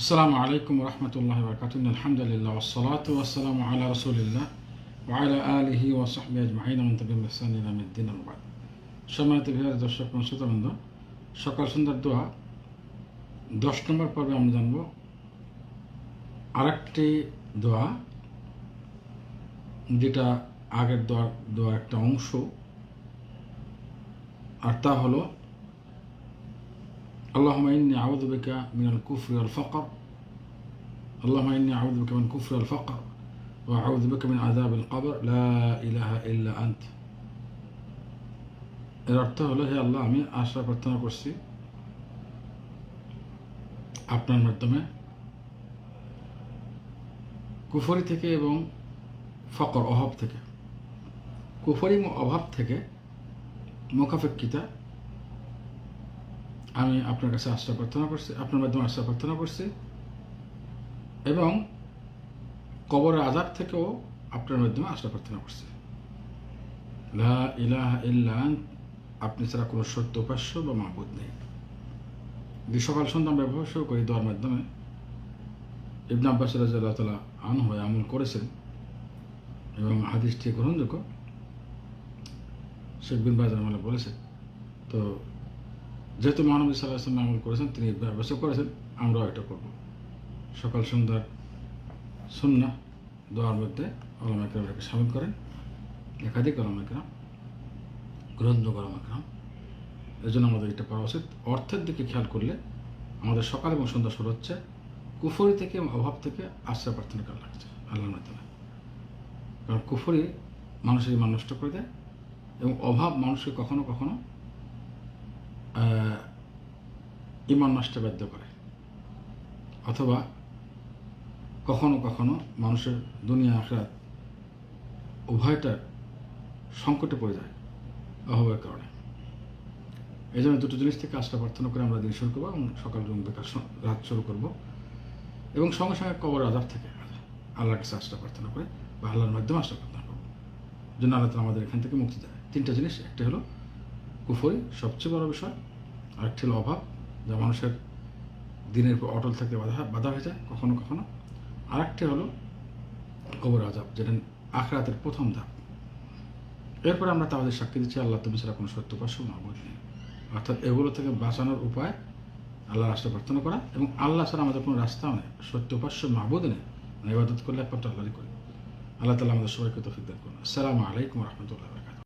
আসসালামু আলাইকুম রহমতুল্লাহ বরকাতুন আলহামদুলিল্লাহ ওসলাত ওসালাম আলা রসুলিল্লাহ ওয়ালা আলহি ওসহমি আজমাহিন আমতবিমসানিদ্দিন আবাদ সম্মানিত বিহার দর্শক শ্রোতানন্দ সকাল সুন্দর দোয়া দশ নম্বর পর্বে আমরা জানব। আরেকটি দোয়া, যেটা আগের দোয়ার দোয়ার একটা অংশ। আর তা হলো اللهم إني أعوذ بك من الكفر والفقر اللهم إني أعوذ بك من الكفر والفقر وأعوذ بك من عذاب القبر لا إله إلا أنت এর অর্থ হলো হে আল্লাহ আমি আশা প্রার্থনা করছি আপনার মাধ্যমে কুফরি থেকে এবং ফকর অভাব থেকে কুফরি এবং অভাব থেকে মোকাফেক্ষিতা আমি আপনার কাছে আশ্রয় প্রার্থনা করছি, আপনার মাধ্যমে আশ্রয় প্রার্থনা করছি। এবং কবরের আজাব থেকেও আপনার মাধ্যমে আশ্রয় প্রার্থনা করছি। লা ইলাহা ইল্লা আপনি ছাড়া কোনো সত্য, উপাস্য বা মাহবুদ নেই। যদি সকাল সন্ধ্যা আমরা শুরু করি দেওয়ার মাধ্যমে, ইবনা আব্বাস রাজাল্লাহ তালা আন হয়ে আমল করেছেন। এবং হাদিসটি গ্রহণযোগ্য। শেখ বিন বাজার বলেছেন, তো যেহেতু মহানবী সাল্লাহ আসলাম আমল করেছেন, তিনি ব্যবস্থা করেছেন, আমরাও এটা করব। সকাল সন্ধ্যার সুন্না দোয়ার মধ্যে আলমাকে সামিল করেন, একাধিক আলমাকরাম গ্রহণযোগ্য আলমাকরাম এই জন্য আমাদের এটা করা উচিত। অর্থের দিকে খেয়াল করলে আমাদের সকাল এবং সন্ধ্যা শুরু হচ্ছে, কুফরি থেকে অভাব থেকে আশ্রয় প্রার্থনা করা লাগছে, আল্লাহর মাধ্যমে। কারণ কুফরি মানুষের ইমান নষ্ট করে দেয় এবং অভাব মানুষকে কখনো কখনো ইমান নষ্টে বাধ্য করে। অথবা কখনো কখনো মানুষের দুনিয়া আখরাত উভয়টা সংকটে পড়ে যায় অভাবের কারণে। এই জন্য দুটো জিনিস থেকে আশা প্রার্থনা করে আমরা দিন শুরু করব এবং সকাল বেকার রাত শুরু করব। এবং সঙ্গে সঙ্গে কবর আজাব থেকে আল্লাহর কাছে আশা প্রার্থনা করে বা আল্লাহর মাধ্যমে আশা প্রার্থনা করব। জন্য আল্লাহ আমাদের এখান থেকে মুক্তি দেয়। তিনটা জিনিস একটা হলো কুফরি সবচেয়ে বড় বিষয়, আরেকটি হলো অভাব, যা মানুষের দিনের পর অটল থাকতে বাধা বাধা হয়ে যায়, কখনো কখনো। আরেকটি হলো কবর আজাব যেটা আখরাতের প্রথম ধাপ। এরপরে আমরা তাদের সাক্ষী দিচ্ছি, আল্লাহ তুমি ছাড়া কোনো সত্য পার্শ্ব মাহবুদ নেই। অর্থাৎ এগুলো থেকে বাঁচানোর উপায় আল্লাহ রাস্তা প্রার্থনা করা এবং আল্লাহ ছাড়া আমাদের কোনো রাস্তাও নেই। সত্য পার্শ্ব মাহবুদ নেই। ইবাদত করলে একমাত্র আল্লাহরই করি। আল্লাহ তালা আমাদের সবাইকে তফিক দান করুন। আসসালামু আলাইকুম রহমতুল্লাহ